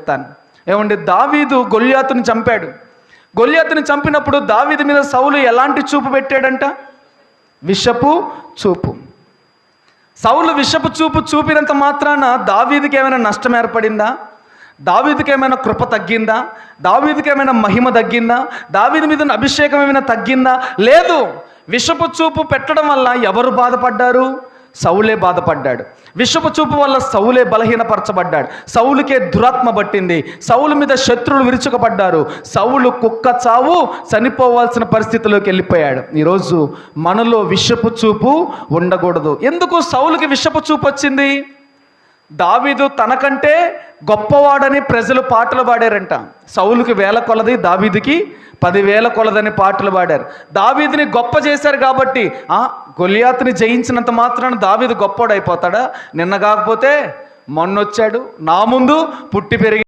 చెప్తాను. ఏమండి? దావీదు గొల్యాతుని చంపాడు. గొల్యాతుని చంపినప్పుడు దావీదు మీద సౌలు ఎలాంటి చూపు పెట్టాడంట? విషపు చూపు. సౌలు విషపు చూపు చూపినంత మాత్రాన దావీదుకి ఏమైనా నష్టం ఏర్పడిందా? దావీదుకి ఏమైనా కృప తగ్గిందా? దావీదుకి ఏమైనా మహిమ తగ్గిందా? దావీదు మీద అభిషేకం ఏమైనా తగ్గిందా? లేదు. విషపు చూపు పెట్టడం వల్ల ఎవరు బాధపడ్డారు? సౌలే బాధపడ్డాడు. విషపు చూపు వల్ల సౌలే బలహీనపరచబడ్డాడు. సౌలుకే దురాత్మ పట్టింది. సౌలు మీద శత్రువులు విరుచుకపడ్డారు. సౌలు కుక్క చావు చనిపోవాల్సిన పరిస్థితిలోకి వెళ్ళిపోయాడు. ఈరోజు మనలో విషపు చూపు ఉండకూడదు. ఎందుకు సౌలుకి విషపు చూపు వచ్చింది? దావీదు తనకంటే గొప్పవాడని ప్రజలు పాటలు పాడారంట. సౌలుకి వేల కొలది దావీదికి పదివేల కొలదని పాటలు పాడారు. దావీదిని గొప్ప చేశారు కాబట్టి ఆ గొలియాతుని జయించినంత మాత్రాన గొప్పవాడు అయిపోతాడా నిన్న కాకపోతే మొన్నొచ్చాడు. నా ముందు పుట్టి పెరిగి